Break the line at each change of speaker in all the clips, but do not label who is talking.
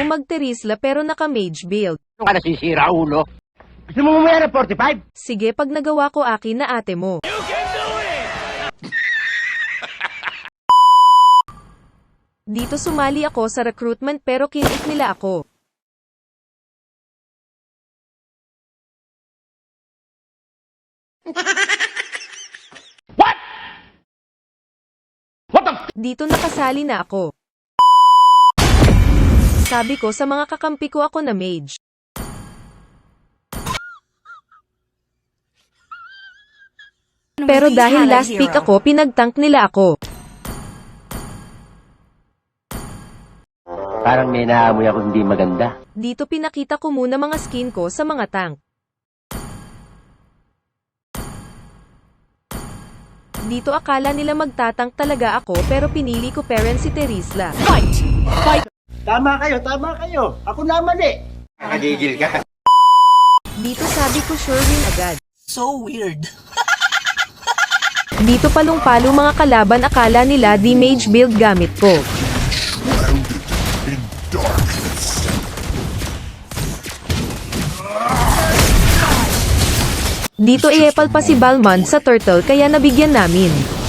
mo magterisla pero naka-mage build.
Ano ka nasisira, ulo? Gusto mo mamaya ng 45?
Sige pag nagawa ko akin na ate mo. Dito sumali ako sa recruitment pero kinit nila ako.
What? What the
Dito nakasali na ako. Sabi ko sa mga kakampi ko ako na mage. Pero dahil last pick ako, pinagtank nila ako.
Parang may naamoy ako hindi maganda.
Dito pinakita ko muna mga skin ko sa mga tank. Dito akala nila magtatank talaga ako pero pinili ko parent si Terisla.
Tama kayo, tama kayo. Ako naman eh.
Nakagigil ka.
Dito sabi ko sure win agad.
So weird.
Dito palong-palo mga kalaban akala nila di mage build gamit ko. Dito iepal pa si Balmond sa turtle kaya nabigyan namin.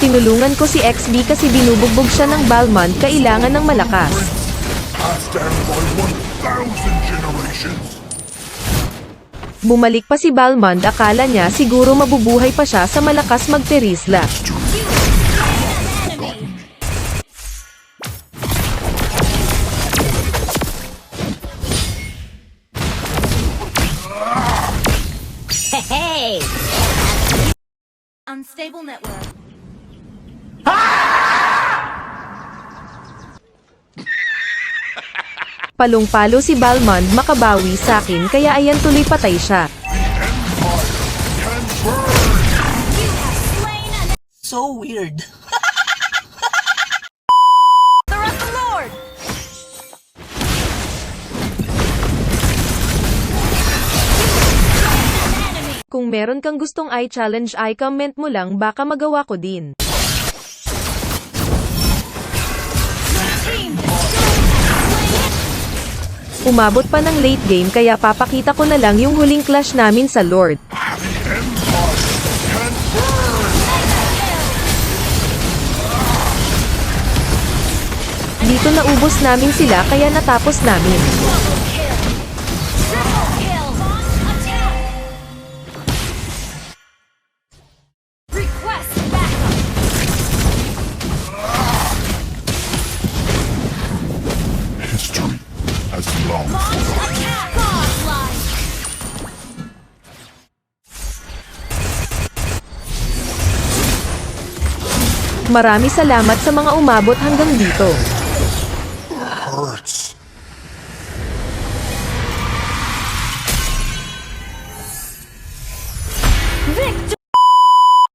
Tinulungan ko si XB kasi binubugbog siya ng Balmond kailangan ng malakas.
Passed down by 1,000 generations.
Bumalik pa si Balmond akala niya siguro mabubuhay pa siya sa malakas magterisla.
Unstable network.
Palong-palo si Balmond makabawi sa akin kaya ayan tuloy patay siya.
So weird.
Kung meron kang gustong i-challenge i-comment mo lang baka magawa ko din. Umabot pa ng late game kaya papakita ko na lang yung huling clash namin sa Lord. Dito naubos namin sila kaya natapos namin.
Long
Launch attack! Godlike!
Marami salamat sa mga umabot hanggang dito.
hurts.